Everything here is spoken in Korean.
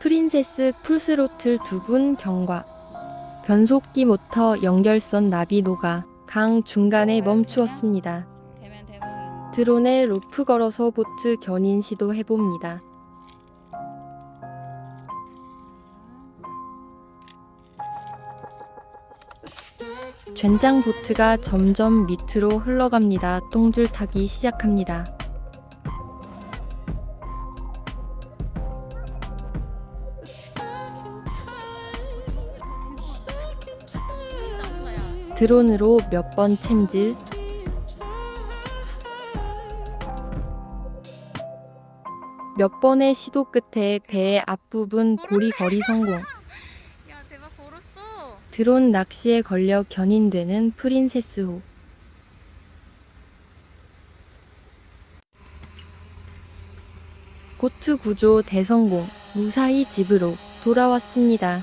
프린세스 풀스로틀 두 분 경과. 변속기 모터 연결선 나비 녹아 강 중간에 멈추었습니다. 드론에 로프 걸어서 보트 견인 시도 해봅니다. 젠장 보트가 점점 밑으로 흘러갑니다. 똥줄 타기 시작합니다. 드론으로 몇 번 챔질, 몇 번의 시도 끝에 배의 앞부분 고리거리 성공. 드론 낚시에 걸려 견인되는 프린세스호. 보트 구조 대성공. 무사히 집으로 돌아왔습니다.